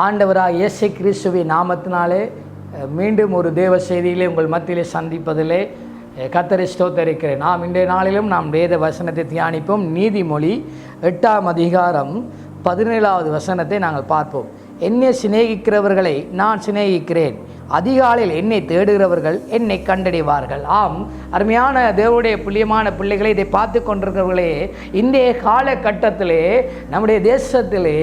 ஆண்டவராக இயேசு கிறிஸ்துவின் நாமத்தினாலே மீண்டும் ஒரு தேவ செய்தியிலே உங்கள் மத்தியிலே சந்திப்பதிலே கத்தரி ஸ்தோத்தரிக்கிறேன். நாம் இன்றைய நாளிலும் நாம் வேத வசனத்தை தியானிப்போம். நீதிமொழி எட்டாம் அதிகாரம் பதினேழாவது வசனத்தை நாங்கள் பார்ப்போம். என்னை சிநேகிக்கிறவர்களை நான் சிநேகிக்கிறேன். அதிகாலையில் என்னை தேடுகிறவர்கள் என்னை கண்டடைவார்கள். ஆம் அருமையான தேவனுடைய புள்ளியமான பிள்ளைகளை இதை பார்த்து கொண்டிருக்கிறவர்களே இன்றைய காலகட்டத்திலே நம்முடைய தேசத்திலே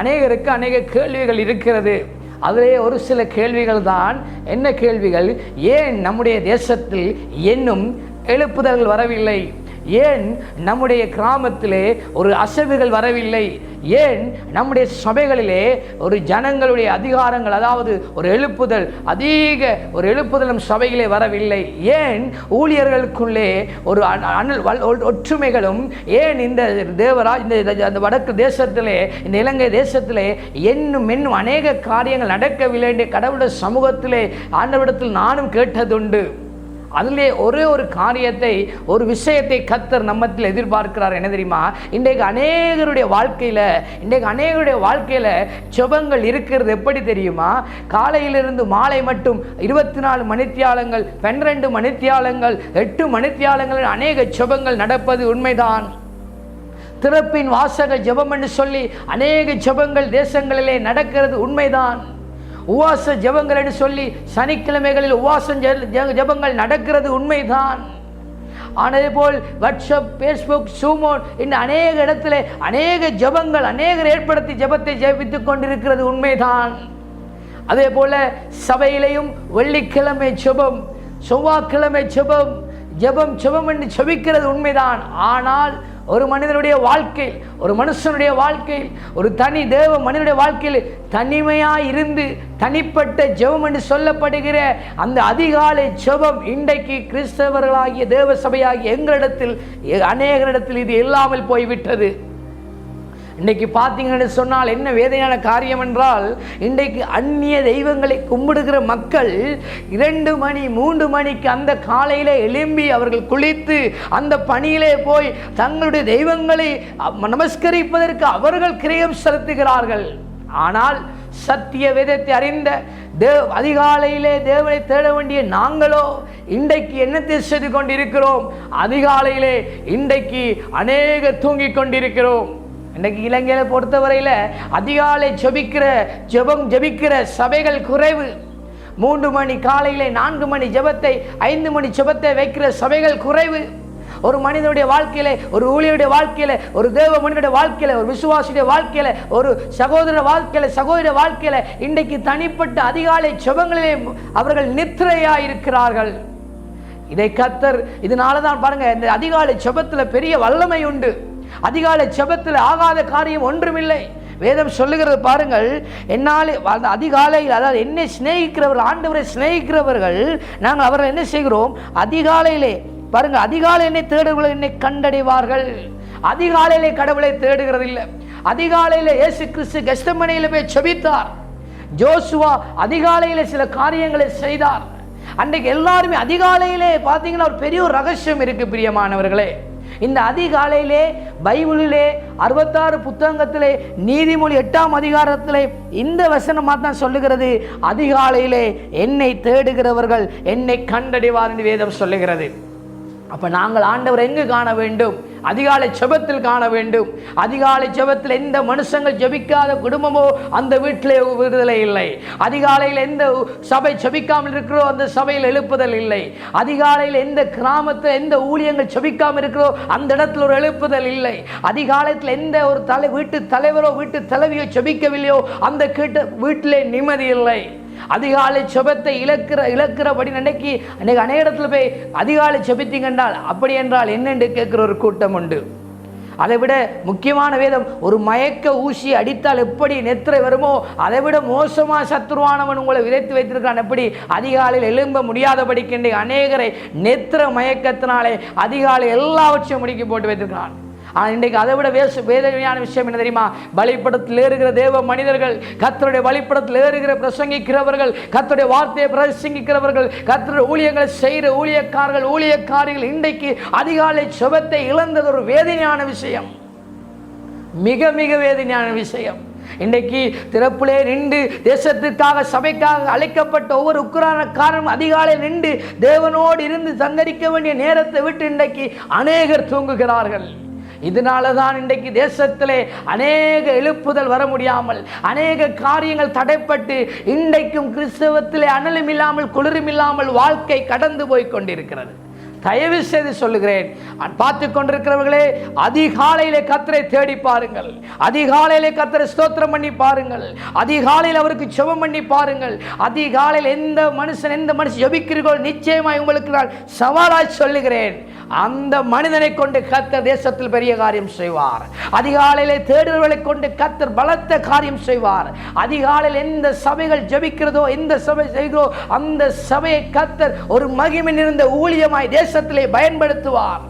அநேகருக்கு அநேக கேள்விகள் இருக்கிறது. அதிலே ஒரு சில கேள்விகள் தான். என்ன கேள்விகள்? ஏன் நம்முடைய தேசத்தில் இன்னும் எழுப்புதல்கள் வரவில்லை? ஏன் நம்முடைய கிராமத்திலே ஒரு அசைவுகள் வரவில்லை? ஏன் நம்முடைய சபைகளிலே ஒரு ஜனங்களுடைய அதிகாரங்கள் அதாவது ஒரு எழுப்புதல் அதிக ஒரு எழுப்புதல் நம் சபையிலே வரவில்லை? ஏன் ஊழியர்களுக்குள்ளே ஒரு அ- அனல் ஒற்றுமைகளும் ஏன் இந்த தேவரா இந்த அந்த வடக்கு தேசத்திலே இந்த இலங்கை தேசத்திலே என்னும் என்னும் அநேக காரியங்கள் நடக்கவில்லை என்று கடவுளுடைய சமூகத்திலே ஆண்டவிடத்தில் நானும் கேட்டதுண்டு. அதிலே ஒரே ஒரு காரியத்தை ஒரு விஷயத்தை கத்தர் நம்மத்தில் எதிர்பார்க்கிறார். என்ன தெரியுமா? இன்றைக்கு அநேகருடைய வாழ்க்கையில் இன்றைக்கு அநேகருடைய வாழ்க்கையில் செபங்கள் இருக்கிறது எப்படி தெரியுமா? காலையிலிருந்து மாலை மட்டும் இருபத்தி நாலு மணித்தியாலங்கள் பன்னிரெண்டு மணித்தியாலங்கள் எட்டு மணித்தியாலங்கள் அநேக செபங்கள் நடப்பது உண்மைதான். திறப்பின் வாசக ஜபம் என்று சொல்லி அநேக ஜபங்கள் தேசங்களிலே நடக்கிறது உண்மைதான். உவாச ஜெபங்கள் என்று சொல்லி சனிக்கிழமைகளில் உவாசம் ஜபங்கள் ஜெபங்கள் நடக்கிறது உண்மைதான். ஆனதே போல் வாட்ஸ்அப் ஃபேஸ்புக் சூமோன் இன்னும் அநேக இடத்துல அநேக ஜெபங்கள் அநேகர் ஏற்படுத்தி ஜெபத்தை ஜெபித்துக் கொண்டிருக்கிறது உண்மைதான். அதே போல சபையிலையும் வெள்ளிக்கிழமை ஜெபம் செவ்வாய்க்கிழமை ஜெபம் ஜெபம் ஜெபம் என்று செபிக்கிறது உண்மைதான். ஆனால் ஒரு மனிதனுடைய வாழ்க்கையில் ஒரு மனுஷனுடைய வாழ்க்கையில் ஒரு தனி தேவ மனிதனுடைய வாழ்க்கையில் தனிமையாக இருந்து தனிப்பட்ட ஜெபம் என்று சொல்லப்படுகிற அந்த அதிகாலை ஜெபம் இன்றைக்கு கிறிஸ்தவர்களாகிய தேவ சபையாகிய எங்களிடத்தில் அநேகரிடத்தில் இது இல்லாமல் போய்விட்டது. இன்றைக்கு பார்த்தீங்கன்னு சொன்னால் என்ன வேதனையான காரியம் என்றால் இன்றைக்கு அந்நிய தெய்வங்களை கும்பிடுகிற மக்கள் இரண்டு மணி மூன்று மணிக்கு அந்த காலையில் எழும்பி அவர்கள் குளித்து அந்த பணியிலே போய் தங்களுடைய தெய்வங்களை நமஸ்கரிப்பதற்கு அவர்கள் கிரயம் செலுத்துகிறார்கள். ஆனால் சத்திய வேதத்தை அறிந்த தேவ் அதிகாலையிலே தேவனை தேட வேண்டிய நாங்களோ இன்றைக்கு என்னத்தை செய்து கொண்டிருக்கிறோம்? அதிகாலையிலே இன்றைக்கு அநேக தூங்கிக் கொண்டிருக்கிறோம். இன்றைக்கு இலங்கையில் பொறுத்தவரையில் அதிகாலை ஜெபிக்கிற ஜெபம் ஜெபிக்கிற சபைகள் குறைவு. மூன்று மணி காலையிலே நான்கு மணி ஜெபத்தை ஐந்து மணி ஜபத்தை வைக்கிற சபைகள் குறைவு. ஒரு மனிதனுடைய வாழ்க்கையில ஒரு ஊழியருடைய வாழ்க்கையில ஒரு தேவ மனிதனுடைய வாழ்க்கையில ஒரு விசுவாசியுடைய வாழ்க்கையில ஒரு சகோதர வாழ்க்கையில சகோதர வாழ்க்கையில இன்றைக்கு தனிப்பட்ட அதிகாலை ஜெபங்களிலே அவர்கள் நித்திரையா இருக்கிறார்கள் இதை கத்தர் இதனால தான் பாருங்க இந்த அதிகாலை ஜெபத்துல பெரிய வல்லமை உண்டு. அதிகாலை செபத்தில் ஆகாத காரியம் ஒன்றுமில்லை. வேதம் சொல்லுகிறது பாருங்கள் என்னால் அந்த அதிகாலையில் அதாவது என்னை சிநேகிக்கிறவர்கள் ஆண்டவரை சிநேகிக்கிறவர்கள் நாங்கள் அவரை என்ன செய்கிறோம்? அதிகாலையிலே பாருங்க அதிகாலை என்னை தேடுகிறவர்கள் என்னை கண்டடைவார்கள். அதிகாலையிலே கடவுளை தேடுகிறது இல்லை அதிகாலையில இயேசு கிறிஸ்து கெஸ்டமனையில் போய் செபித்தார் ஜோசுவா அதிகாலையில சில காரியங்களை செய்தார். அன்றைக்கு எல்லாருமே அதிகாலையிலே பார்த்தீங்கன்னா ஒரு பெரிய ஒரு ரகசியம் இருக்கு பிரியமானவர்களே. இந்த அதிகாலையிலே பைபிளிலே அறுபத்தாறு புத்தகத்திலே நீதிமொழி எட்டாம் அதிகாரத்திலே இந்த வசனமாக தான் சொல்லுகிறது. அதிகாலையிலே என்னை தேடுகிறவர்கள் என்னை கண்டடைவார் என்று வேதம் சொல்லுகிறது. அப்போ நாங்கள் ஆண்டவர் எங்கு காண வேண்டும்? அதிகாலை செபத்தில் காண வேண்டும். அதிகாலை செபத்தில் எந்த மனுஷங்கள் ஜெபிக்காத குடும்பமோ அந்த வீட்டிலே விடுதலை இல்லை. அதிகாலையில் எந்த சபை செபிக்காமல் இருக்கிறோ அந்த சபையில் எழுப்புதல் இல்லை. அதிகாலையில் எந்த கிராமத்தில் எந்த ஊழியங்கள் செபிக்காமல் இருக்கிறோ அந்த இடத்துல ஒரு எழுப்புதல் இல்லை. அதிகாலத்தில் எந்த ஒரு தலை வீட்டு தலைவரோ வீட்டு தலைவியோ செபிக்கவில்லையோ அந்த கேட்ட வீட்டிலே நிம்மதி இல்லை. அதிகாலை செபத்தை இழக்கிற இழக்கிறபடி நினைக்கி அன்னைக்கு அநேக இடத்துல போய் அதிகாலை செபித்தீங்கன்றால் அப்படி என்றால் என்னென்று கேட்குற ஒரு கூட்டம் உண்டு. அதை விட முக்கியமான வேதம் ஒரு மயக்க ஊசி அடித்தால் எப்படி நெத்திரை வருமோ அதை விட மோசமா சத்துருவானவன் உங்களை விதைத்து வைத்திருக்கான் எப்படி? அதிகாலையில் எழும்ப முடியாதபடிக்கின்ற அநேகரை நெத்திர மயக்கத்தினாலே அதிகாலை எல்லாவற்றையும் முடிக்க போட்டு வைத்திருக்கான் ஆனால் இன்றைக்கு அதை விட வேஷ வேதனையான விஷயம் என்ன தெரியுமா? பலிப்படத்தில் ஏறுகிற தேவ மனிதர்கள் கத்தருடைய பலிப்படத்தில் ஏறுகிற பிரசங்கிக்கிறவர்கள் கத்தருடைய வார்த்தையை பிரசங்கிக்கிறவர்கள் கத்தருடைய ஊழியங்களை செய்கிற ஊழியக்காரர்கள் ஊழியக்காரிகள் இன்றைக்கு அதிகாலை சுபத்தை இழந்தது ஒரு வேதனையான விஷயம். மிக மிக வேதனையான விஷயம். இன்றைக்கு திறப்பிலே நின்று தேசத்திற்காக சபைக்காக அழைக்கப்பட்ட ஒவ்வொரு உக்ரானக்காரனும் அதிகாலை நின்று தேவனோடு இருந்து சந்தரிக்க வேண்டிய நேரத்தை விட்டு இன்றைக்கு அநேகர் தூங்குகிறார்கள். இதனால தான் இன்றைக்கு தேசத்திலே அநேக எழுப்புதல் வர முடியாமல் அநேக காரியங்கள் தடைப்பட்டு இன்றைக்கும் கிறிஸ்தவத்திலே அனலும் இல்லாமல் குளிரும் இல்லாமல் வாழ்க்கை கடந்து போய் கொண்டிருக்கிறது. தயவு செய்து சொல்லுகிறேன் பார்த்து கொண்டிருக்கிறவர்களே அதிகாலையிலே கத்தரை தேடி பாருங்கள். அதிகாலையிலே கத்தரை ஸ்தோத்திரம் பண்ணி பாருங்கள். அதிகாலையில் அவருக்கு சுபம் பண்ணி பாருங்கள். அதிகாலையில் எந்த மனுஷன் எந்த மனுஷன் ஜபிக்கிறீர்களோ நிச்சயமாய் உங்களுக்கு நான் சவாலாய் சொல்லுகிறேன். அந்த மனிதனை கொண்டு கத்தர் தேசத்தில் பெரிய காரியம் செய்வார். அதிகாலையிலே தேடுதல்களை கொண்டு கத்தர் பலத்த காரியம் செய்வார். அதிகாலையில் எந்த சபைகள் ஜபிக்கிறதோ எந்த சபை செய்கிறோ அந்த சபையை கத்தர் ஒரு மகிமை நிறைந்த ஊழியமாய் தேசத்திலே பயன்படுத்துவார்.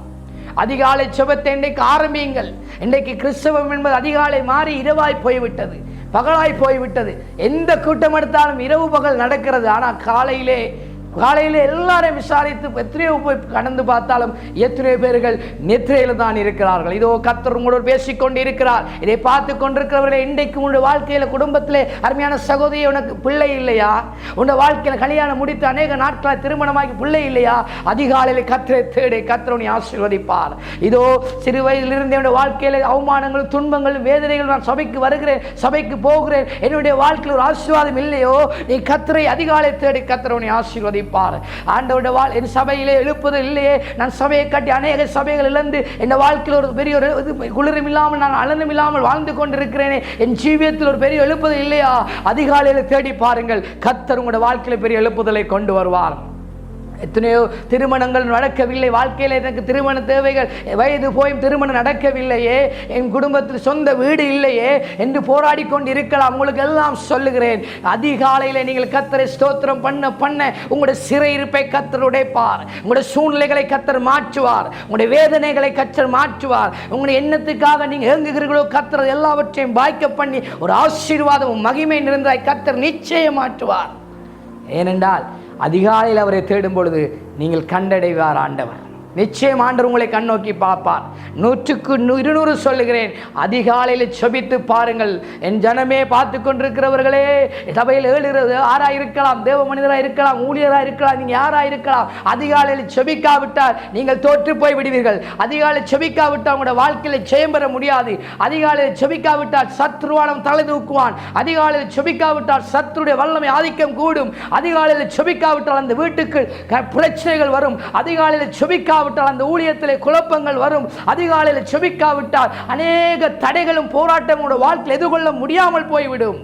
அதிகாலை செபத்தை இன்றைக்கு ஆரம்பியுங்கள். இன்றைக்கு கிறிஸ்தவம் என்பது அதிகாலை மாறி இரவாய் போய்விட்டது. பகலாய் போய்விட்டது. எந்த கூட்டம் எடுத்தாலும் இரவு பகல் நடக்கிறது. ஆனால் காலையிலே காலையில் எல்லாரையும் விசாரித்து எத்தனையோ போய் கடந்து பார்த்தாலும் எத்தனையோ பேர்கள் நித்திரையில் தான் இருக்கிறார்கள். இதோ கத்தர் உங்களோடு பேசிக்கொண்டு இருக்கிறார் இதை பார்த்து கொண்டிருக்கிறவர்களே இன்றைக்கு உங்களுடைய வாழ்க்கையில் குடும்பத்திலே அருமையான சகோதரி உனக்கு பிள்ளை இல்லையா? உன்னுடைய வாழ்க்கையில் கல்யாணம் முடித்து அநேக நாட்களாக திருமணமாகி பிள்ளை இல்லையா? அதிகாலையில் கத்திரை தேடி கத்திரனை ஆசீர்வதிப்பார். இதோ சிறு வயதிலிருந்து என்னுடைய வாழ்க்கையில் அவமானங்களும் துன்பங்களும் வேதனைகள் நான் சபைக்கு வருகிறேன் சபைக்கு போகிறேன். என்னுடைய வாழ்க்கையில் ஒரு ஆசீர்வாதம் இல்லையோ? நீ கத்திரை அதிகாலை தேடி கத்தரனை ஆசீர்வதி வைப்பார் ஆண்டவருடைய வாழ் என் சபையிலே எழுப்புதல் இல்லையே. நான் சபையை கட்டி அநேக சபைகள் இழந்து என் வாழ்க்கையில் ஒரு பெரிய ஒரு இது குளிரும் இல்லாமல் நான் அலனும் இல்லாமல் வாழ்ந்து கொண்டிருக்கிறேனே. என் ஜீவியத்தில் ஒரு பெரிய எழுப்பது இல்லையா? அதிகாலையில் தேடி பாருங்கள். கத்தர் உங்களுடைய வாழ்க்கையில் பெரிய எழுப்புதலை கொண்டு வருவார். எத்தனையோ திருமணங்கள் நடக்கவில்லை. வாழ்க்கையில் எனக்கு திருமண தேவைகள் வயது போய் திருமணம் நடக்கவில்லையே. என் குடும்பத்தில் சொந்த வீடு இல்லையே என்று போராடி கொண்டு இருக்கலாம் உங்களுக்கு எல்லாம் சொல்லுகிறேன். அதிகாலையில் நீங்கள் கத்தரை ஸ்தோத்திரம் பண்ண பண்ண உங்களுடைய சிறையிருப்பை கத்தர் உடைப்பார். உங்களுடைய சூழ்நிலைகளை கத்தர் மாற்றுவார். உங்களுடைய வேதனைகளை கத்தர் மாற்றுவார். உங்களுடைய எண்ணத்துக்காக நீங்கள் இயங்குகிறீர்களோ கத்தர் எல்லாவற்றையும் வாய்க்க பண்ணி ஒரு ஆசீர்வாதம் மகிமை நிறைந்தாய் கத்தர் நிச்சயம் மாற்றுவார். ஏனென்றால் அதிகாலையில் அவரை தேடும் பொழுது நீங்கள் கண்டடைவார் ஆண்டவர். நிச்சயம் ஆண்டவர் உங்களை கண்ணோக்கி பார்ப்பார். நூற்றுக்கு இருநூறு சொல்லுகிறேன். அதிகாலையில் செபித்து பாருங்கள். என் ஜனமே பார்த்து கொண்டிருக்கிறவர்களே சபையில் ஏழுகிறது ஆறா இருக்கலாம் தேவ மனிதராக இருக்கலாம் ஊழியராக இருக்கலாம் நீங்கள் யாராக இருக்கலாம் அதிகாலையில் செபிக்காவிட்டால் நீங்கள் தோற்று போய் விடுவீர்கள். அதிகாலையில் செபிக்காவிட்டால் உங்களோட வாழ்க்கையில் ஜெயம் பெற முடியாது. அதிகாலையில் செபிக்காவிட்டால் சத்ருவானம் தலை தூக்குவான். அதிகாலையில் செபிக்காவிட்டால் சத்ருடைய வல்லமை ஆதிக்கம் கூடும். அதிகாலையில் செபிக்காவிட்டால் அந்த வீட்டுக்கு க- பிரச்சனைகள் வரும். அதிகாலையில் செபிக்காவிட்டால் அந்த ஊழியத்திலே குழப்பங்கள் வரும். அதிகாலையில் செபிக்காவிட்டால் அநேக தடைகளும் போராட்டங்களோட வாழ்க்கையில் எதிர்கொள்ள முடியாமல் போய்விடும்.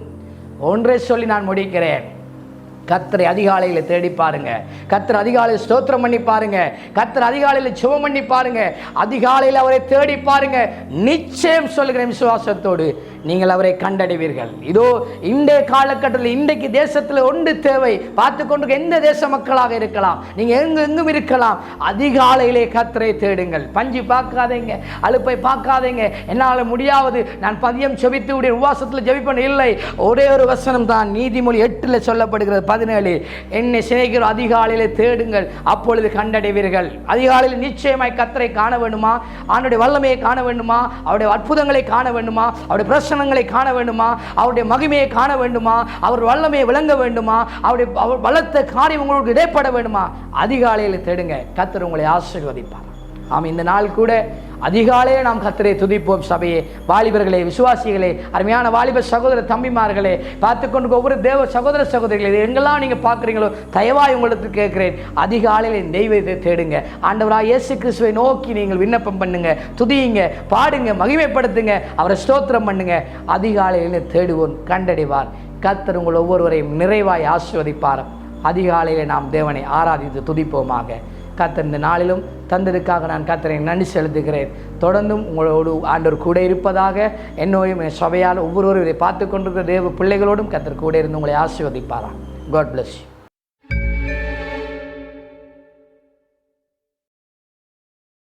ஒன்றை சொல்லி நான் முடிக்கிறேன். கத்தரை அதிகாலையில் தேடி பாருங்க. கத்தர் அதிகாலையில் ஸ்தோத்திரம் பண்ணி பாருங்க. கத்தர் அதிகாலையில் சுவம் பண்ணி பாருங்க. அதிகாலையில் அவரை தேடி பாருங்க. நிச்சயம் சொல்லுகிறேன் விசுவாசத்தோடு. நீங்கள் அவரை கண்டடைவீர்கள். இதோ இன்றைய காலகட்டத்தில் இன்றைக்கு தேசத்தில் ஒன்று தேவை. பார்த்து கொண்டு எந்த தேச மக்களாக இருக்கலாம். நீங்கள் எங்கு எங்கும் இருக்கலாம். அதிகாலையிலே கத்தரை தேடுங்கள். பஞ்சு பார்க்காதீங்க. அலுப்பை பார்க்காதீங்க. என்னால் முடியாவது நான் பதியம் செபித்து உடைய உவாசத்தில் ஜெபிப்பேன். இல்லை. ஒரே ஒரு வசனம் தான் நீதிமொழி எட்டில் சொல்லப்படுகிறது. பதினேழு. என்னை சிநேகிற அதிகாலையிலே தேடுங்கள். அப்பொழுது கண்டடைவீர்கள். அதிகாலையில் நிச்சயமாய் கத்தரை காண வேண்டுமா? அவனுடைய வல்லமையை காண வேண்டுமா? அவருடைய அற்புதங்களை காண வேண்டுமா? அவருடைய தரிசனங்களை காண வேண்டுமா? அவருடைய மகிமையை காண வேண்டுமா? அவர் வல்லமையை விளங்க வேண்டுமா? அவருடைய அவர் பலத்த காரியம் உங்களுக்கு இடைப்பட வேண்டுமா? அதிகாலையில் தேடுங்க. கத்தர் உங்களை ஆசீர்வதிப்பார். ஆம் இந்த நாள் கூட அதிகாலையே நாம் கத்தரை துதிப்போம் சபையே. வாலிபர்களே விசுவாசிகளே அருமையான வாலிப சகோதர தம்பிமார்களே பார்த்து கொண்டு ஒவ்வொரு தேவ சகோதர சகோதரிகளே எங்கெல்லாம் நீங்கள் பார்க்குறீங்களோ தயவாய் உங்களுக்கு கேட்கிறேன். அதிகாலையில் தெய்வத்தை தேடுங்க. ஆண்டவராக இயேசு கிறிஸ்துவை நோக்கி நீங்கள் விண்ணப்பம் பண்ணுங்க துதியுங்க பாடுங்க மகிமைப்படுத்துங்க அவரை ஸ்தோத்திரம் பண்ணுங்க. அதிகாலையில் தேடுவோன் கண்டடைவார். கத்தர் உங்கள் ஒவ்வொருவரையும் நிறைவாய் ஆசிர்வதிப்பார் அதிகாலையில் நாம் தேவனை ஆராதித்து துதிப்போமாக. காத்திருந்த நாளிலும் தந்ததுக்காக நான் கத்தரை நன்றி செலுத்துகிறேன். தொடர்ந்தும் உங்களோடு ஆண்டவர் கூட இருப்பதாக என்னோடும் என் சபையால் ஒவ்வொருவரும் இதை பார்த்து கொண்டிருக்கிற தேவ பிள்ளைகளோடும் கத்தர் கூட இருந்து உங்களை ஆசீர்வதிப்பாராம். God bless you